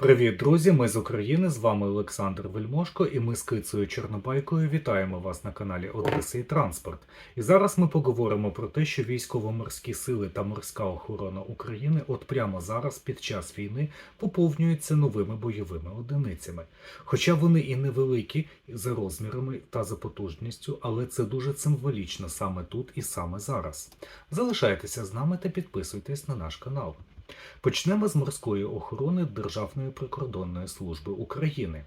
Привіт, друзі! Ми з України. З вами Олександр Вельмошко, і ми з Кицею Чорнобайкою вітаємо вас на каналі Одеса і Транспорт. І зараз ми поговоримо про те, що військово-морські сили та морська охорона України от прямо зараз, під час війни, поповнюються новими бойовими одиницями. Хоча вони і невеликі за розмірами та за потужністю, але це дуже символічно саме тут і саме зараз. Залишайтеся з нами та підписуйтесь на наш канал. Почнемо з морської охорони Державної прикордонної служби України.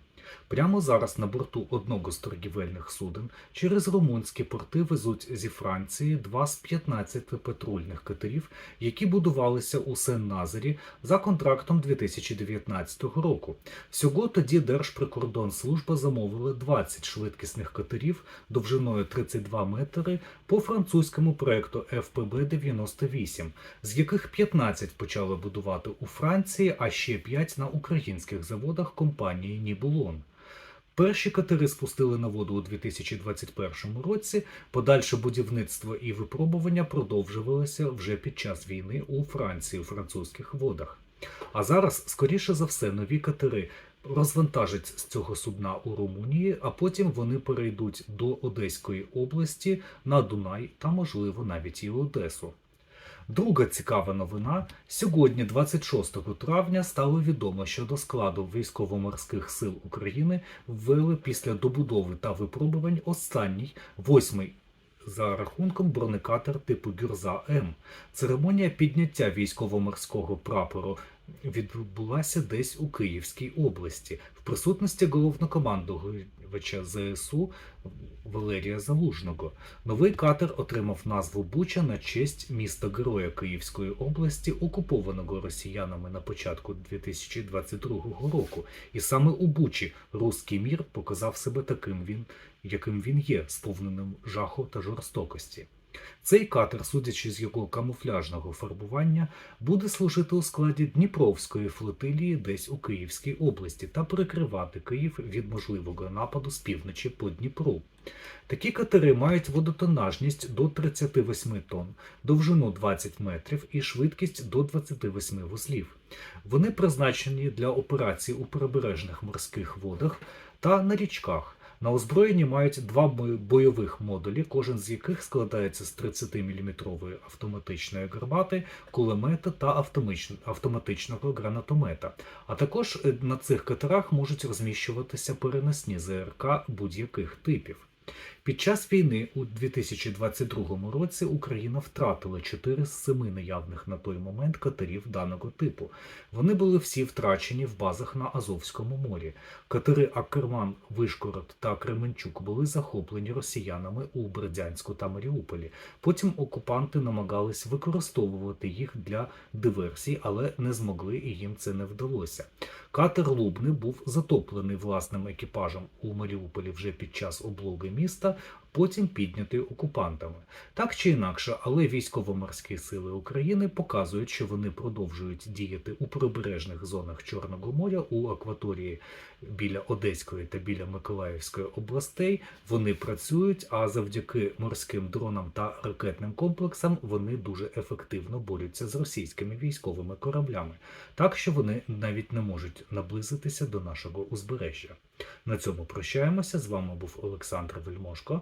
Прямо зараз на борту одного з торгівельних суден через румунські порти везуть зі Франції два з 15 патрульних катерів, які будувалися у Сен-Назарі за контрактом 2019 року. Всього тоді Держприкордонслужба замовила 20 швидкісних катерів довжиною 32 метри по французькому проекту ФПБ-98, з яких 15 почали будувати у Франції, а ще 5 на українських заводах компанії Нібулон. Перші катери спустили на воду у 2021 році. Подальше будівництво і випробування продовжувалося вже під час війни у Франції у французьких водах. А зараз, скоріше за все, нові катери розвантажать з цього судна у Румунії, а потім вони перейдуть до Одеської області на Дунай та, можливо, навіть і Одесу. Друга цікава новина. Сьогодні, 26 травня, стало відомо, що до складу військово-морських сил України ввели після добудови та випробувань останній восьмий за рахунком бронекатер типу Гюрза М. Церемонія підняття військово-морського прапору відбулася десь у Київській області в присутності головнокомандувача ЗСУ Валерія Залужного. Новий катер отримав назву Буча на честь міста Героя Київської області, окупованого росіянами на початку 2022 року. І саме у Бучі руський мір показав себе таким він, яким він є, сповненим жаху та жорстокості. Цей катер, судячи з його камуфляжного фарбування, буде служити у складі Дніпровської флотилії десь у Київській області та прикривати Київ від можливого нападу з півночі по Дніпру. Такі катери мають водотонажність до 38 тонн, довжину 20 метрів і швидкість до 28 вузлів. Вони призначені для операцій у прибережних морських водах та на річках. На озброєнні мають два бойових модулі, кожен з яких складається з 30-мм автоматичної гармати, кулемета та автоматич- автоматичного гранатомета. А також е, на цих катерах можуть розміщуватися переносні ЗРК будь-яких типів. Під час війни у 2022 році Україна втратила 4 з 7 наявних на той момент катерів даного типу. Вони були всі втрачені в базах на Азовському морі. Катери Акерман, Вишкород та Кременчук були захоплені росіянами у Бердянську та Маріуполі. Потім окупанти намагались використовувати їх для диверсій, але не змогли і їм це не вдалося. Катер Лубни був затоплений власним екіпажем у Маріуполі вже під час облоги міста, потім піднятий окупантами. Так чи інакше, але військово-морські сили України показують, що вони продовжують діяти у прибережних зонах Чорного моря у акваторії біля Одеської та біля Миколаївської областей. Вони працюють, а завдяки морським дронам та ракетним комплексам вони дуже ефективно борються з російськими військовими кораблями, так що вони навіть не можуть наблизитися до нашого узбережжя. На цьому прощаємося. З вами був Олександр Вельмошко.